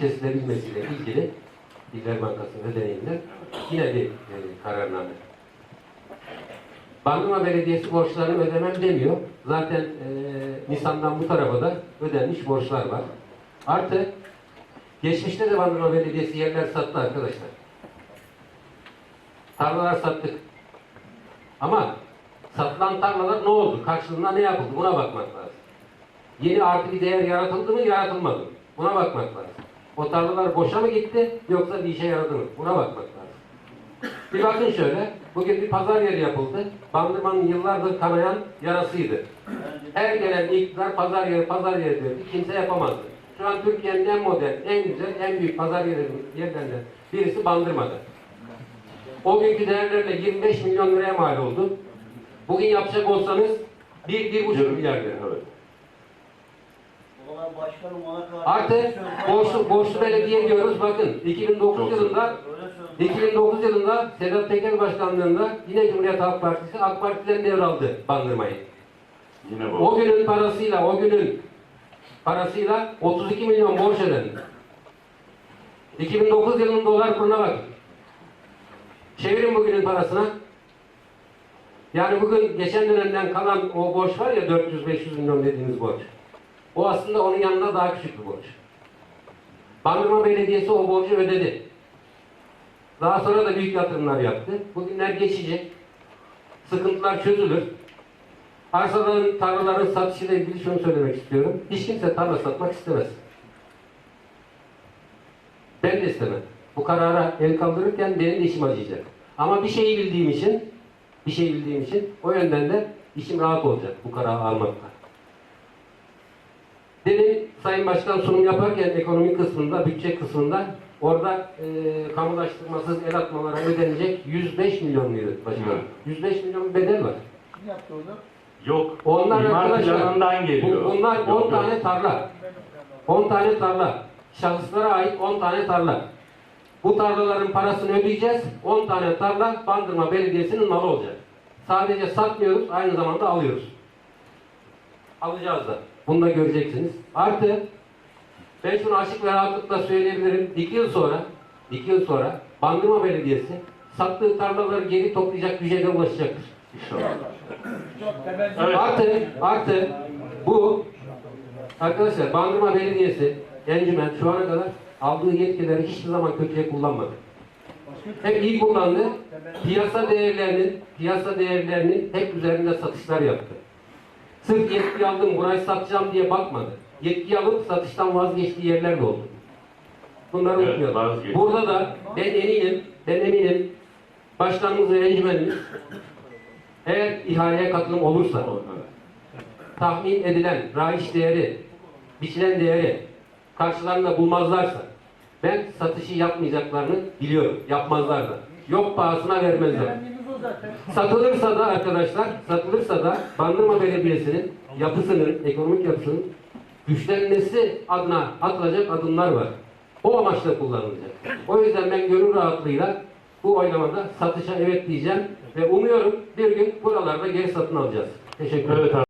kesilebilmesiyle ilgili İller Bankası'nın ödeneğinden yine bir e, kararname. Bandırma Belediyesi borçlarını ödemem demiyor. Zaten e, Nisan'dan bu tarafa da ödenmiş borçlar var. Artı geçmişte de Bandırma Belediyesi yerler sattı arkadaşlar. Tarlalar sattık. Ama satılan tarlalar ne oldu? Karşılığında ne yapıldı? Buna bakmak lazım. Yeni artı bir değer yaratıldı mı, yaratılmadı mı? Buna bakmak lazım. O tarlalar boşa mı gitti, yoksa bir işe yaradı mı? Buna bakmak lazım. Bir bakın şöyle, bugün bir pazar yeri yapıldı. Bandırmanın yıllardır kanayan yarasıydı. Her gelen iktidar pazar yeri, pazar yeri diyordu. Kimse yapamazdı. Şu an Türkiye'nin en modern, en güzel, en büyük pazar yerlerinden birisi Bandırma'da. O günkü değerlerle 25 milyon liraya mal oldu. Bugün yapacak olsanız 1-1,5 milyar lira. Evet. Valla başkanım ona karşı... Artı borçlu, borçlu belediye diyoruz. Bakın 2009 Çok yılında Öyle söyleyeyim. 2009 yılında Sedat Peker başkanlığında yine Cumhuriyet Halk Partisi AK Parti'den devraldı bandırmayı. Yine O bu. günün parasıyla o günün parasıyla 32 milyon borç ödendi. 2009 yılının dolar kuruna bakın. Çevirin bugünün parasına. Yani bugün geçen dönemden kalan o borç var ya 400-500 milyon dediğimiz borç. O aslında onun yanında daha küçük bir borç. Bandırma Belediyesi o borcu ödedi. Daha sonra da büyük yatırımlar yaptı. Bugünler geçecek. Sıkıntılar çözülür. Arsaların, tarlaların satışıyla ilgili şunu söylemek istiyorum. Hiç kimse tarla satmak istemez. Ben de istemem. Bu karara el kaldırırken benim de işim acıyacak. Ama bir şeyi bildiğim için, bir şey bildiğim için o yönden de işim rahat olacak bu kararı almakla. Demin Sayın Başkan sunum yaparken ekonomi kısmında, bütçe kısmında orada e, kamulaştırmasız el atmalara ödenecek 105 milyon lira başkanım. Evet. 105 milyon bedel var. Kim yaptı onu? Yok. Onlar İmar arkadaşlar, planından geliyor. bu- bunlar Yok, 10 yok. tane tarla. 10 tane tarla. Şahıslara ait 10 tane tarla. Bu tarlaların parasını ödeyeceğiz. 10 tane tarla Bandırma Belediyesi'nin malı olacak. Sadece satmıyoruz, aynı zamanda alıyoruz. Alacağız da. Bunu da göreceksiniz. Artı ben şunu açık ve rahatlıkla söyleyebilirim. 2 yıl sonra, 2 yıl sonra Bandırma Belediyesi sattığı tarlaları geri toplayacak güce de ulaşacaktır. İnşallah. Evet. Artı, artı bu arkadaşlar Bandırma Belediyesi Encümen şu ana kadar aldığı yetkileri hiçbir zaman kötüye kullanmadı. Hep iyi kullandı. Piyasa değerlerinin, piyasa değerlerinin hep üzerinde satışlar yaptı. Sırf yetki aldım, burayı satacağım diye bakmadı. Yetki alıp satıştan vazgeçtiği yerler de oldu. Bunları Evet, unutmayalım. vazgeçti. Burada da ben eminim, ben eminim başkanımız ve encümenimiz eğer ihaleye katılım olursa tahmin edilen rayiç değeri, biçilen değeri karşılarında bulmazlarsa ben satışı yapmayacaklarını biliyorum. Yapmazlar da. Yok pahasına vermezler. Satılırsa da arkadaşlar, satılırsa da Bandırma Belediyesi'nin yapısının, ekonomik yapısının güçlenmesi adına atılacak adımlar var. O amaçla kullanılacak. O yüzden ben gönül rahatlığıyla bu oylamada satışa evet diyeceğim ve umuyorum bir gün buralarda geri satın alacağız. Teşekkür ederim. Evet